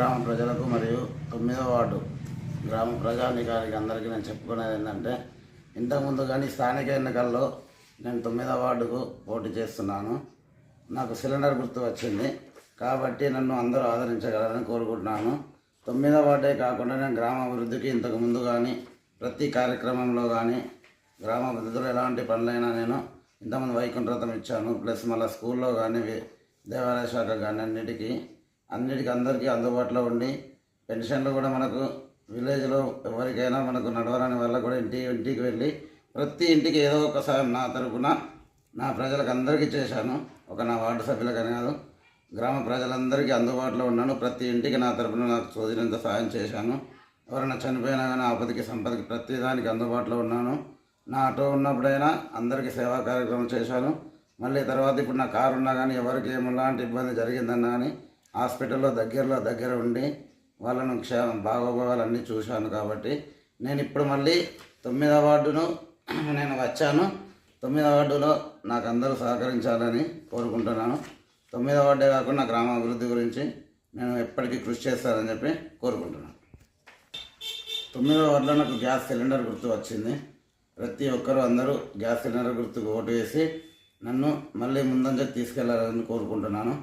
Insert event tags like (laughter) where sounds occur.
గ్రామ ప్రజలకు మరియు తొమ్మిదవ వార్డు గ్రామ ప్రజానికానికి అందరికీ నేను చెప్పుకునేది ఏంటంటే ఇంతకుముందు కానీ స్థానిక ఎన్నికల్లో నేను తొమ్మిదవ వార్డుకు పోటీ చేస్తున్నాను. నాకు సిలిండర్ గుర్తు వచ్చింది. కాబట్టి నన్ను అందరూ ఆదరించగలరని కోరుకుంటున్నాను. తొమ్మిదవ వార్డే కాకుండా నేను గ్రామ అభివృద్ధికి కానీ ప్రతి కార్యక్రమంలో కానీ గ్రామ అభివృద్ధిలో ఎలాంటి పనులైనా నేను ఇంతకుముందు వైకుంఠరథం ఇచ్చాను. ప్లస్ మళ్ళీ స్కూల్లో కానీ దేవాలయ శాఖ కానీ అన్నిటికీ అన్నిటికీ అందరికీ అందుబాటులో ఉండి పెన్షన్లు కూడా మనకు విలేజ్లో ఎవరికైనా మనకు నడవరాని వల్ల కూడా ఇంటి ఇంటికి వెళ్ళి ప్రతి ఇంటికి ఏదో ఒక సాయం నా తరపున నా ప్రజలకు అందరికీ చేశాను. ఒక నా వార్డు సభ్యులకని కాదు గ్రామ ప్రజలందరికీ అందుబాటులో ఉన్నాను. ప్రతి ఇంటికి నా తరపున నాకు చోదినంత సాయం చేశాను. ఎవరైనా చనిపోయినా కానీ ఆపదకి సంపదకి ప్రతి దానికి అందుబాటులో ఉన్నాను. నా ఆటో ఉన్నప్పుడైనా అందరికీ సేవా కార్యక్రమం చేశాను. మళ్ళీ తర్వాత ఇప్పుడు నా కారు ఉన్నా కానీ ఎవరికి ఏమలాంటి ఇబ్బంది జరిగిందన్నా కానీ హాస్పిటల్లో దగ్గరలో దగ్గర ఉండి వాళ్ళను క్షేమ బాగోభావాలన్నీ చూశాను కాబట్టి నేను ఇప్పుడు మళ్ళీ తొమ్మిదవ వార్డును (clears throat) నేను వచ్చాను. తొమ్మిదవ వార్డులో నాకు అందరూ సహకరించాలని కోరుకుంటున్నాను. తొమ్మిదవ వార్డే కాకుండా గ్రామ అభివృద్ధి గురించి నేను ఎప్పటికీ కృషి చేస్తానని చెప్పి కోరుకుంటున్నాను. తొమ్మిదవ వార్డులో నాకు గ్యాస్ సిలిండర్ గుర్తు వచ్చింది. ప్రతి ఒక్కరూ అందరూ గ్యాస్ సిలిండర్ గుర్తుకు ఓటు వేసి నన్ను మళ్ళీ ముందంజ తీసుకెళ్ళాలని కోరుకుంటున్నాను.